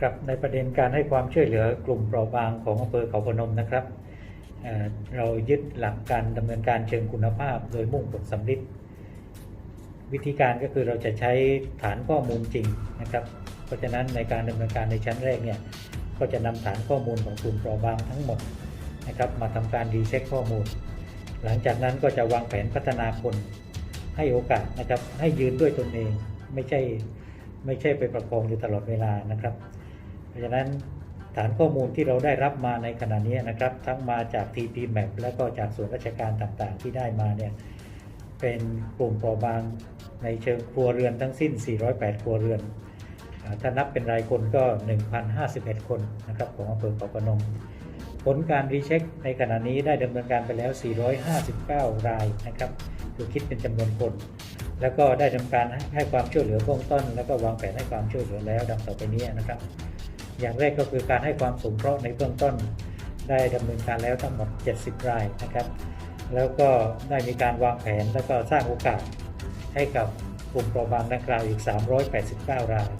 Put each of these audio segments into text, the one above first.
ครับในประเด็นการให้ความช่วยเหลือกลุ่มเปราะบางของอำเภอเขาพนมนะครับเเรายึดหลักการดำเนินการเชิงคุณภาพ โดยมุ่งผลสำลิดวิธีการก็คือเราจะใช้ฐานข้อมูลจริงนะครับ เพราะฉะนั้นในการดำเนินการในชั้นแรกเนี่ยก็จะนำฐานข้อมูลของกลุ่มเปราะบางทั้งหมดนะครับมาทำการรีเช็คข้อมูล หลังจากนั้นก็จะวางแผนพัฒนาคนให้โอกาสนะครับให้ยืนด้วยตนเองไม่ใช่ไม่ใช่ไปประคองอยู่ตลอดเวลานะครับ ราะฉะนั้นฐานข้อมูลที่เราได้รับมาในขณะนี้นะครับ ทั้งมาจาก TP Map และก็จากส่วนราชการต่างๆ ที่ได้มาเนี่ยเป็นกลุ่มเปราะบางในเชิงครัวเรือนทั้งสิ้น 408 ครัวเรือน ถ้านับเป็นรายคนก็ 1,051 คนนะครับของอำเภอเขาพนมผลการรีเช็คในขณะนี้ได้ดำเนินการไปแล้ว 459 รายนะครับคือคิดเป็นจำนวนคน แล้วก็ได้ดำเนินการให้ความช่วยเหลือเบื้องต้น แล้วก็วางแผนให้ความช่วยเหลือแล้วดังต่อไปนี้นะครับ อย่างแรกก็คือการให้ความสงเคราะห์ในเบื้องต้น ได้ดำเนินการแล้วทั้งหมด 70 รายนะครับ แล้วก็ได้มีการวางแผนแล้วก็สร้างโอกาสให้กับกลุ่มเปราะบางดังกล่าวอีก 389 ราย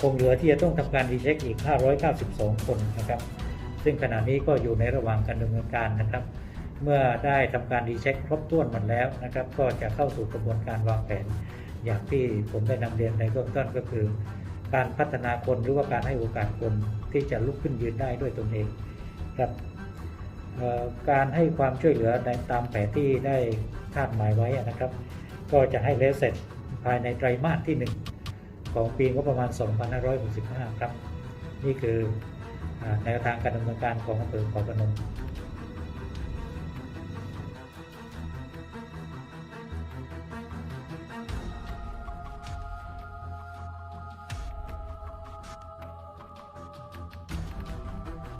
คงเหลือที่จะต้องทำการรีเช็คอีก 592 คนนะครับ ซึ่งขณะนี้ก็อยู่ในระหว่างการดำเนินการนะครับ เมื่อได้ทำการรีเช็คครบถ้วนหมดแล้วนะครับ ก็จะเข้าสู่กระบวนการวางแผนอย่างที่ผมได้นำเรียนในเบื้องต้นก็คือ การพัฒนาคนหรือว่าการให้โอกาสคนที่จะลุกขึ้นยืนได้ด้วยตนเองครับการให้ความช่วยเหลือในตามแผนที่ได้คาดหมายไว้นะครับ ก็จะให้แล้วเสร็จภายในไตรมาสที่ 1 ของปีงบประมาณ 2565 ครับ นี่คือแนวทางการดำเนินการของอำเภอขอพนม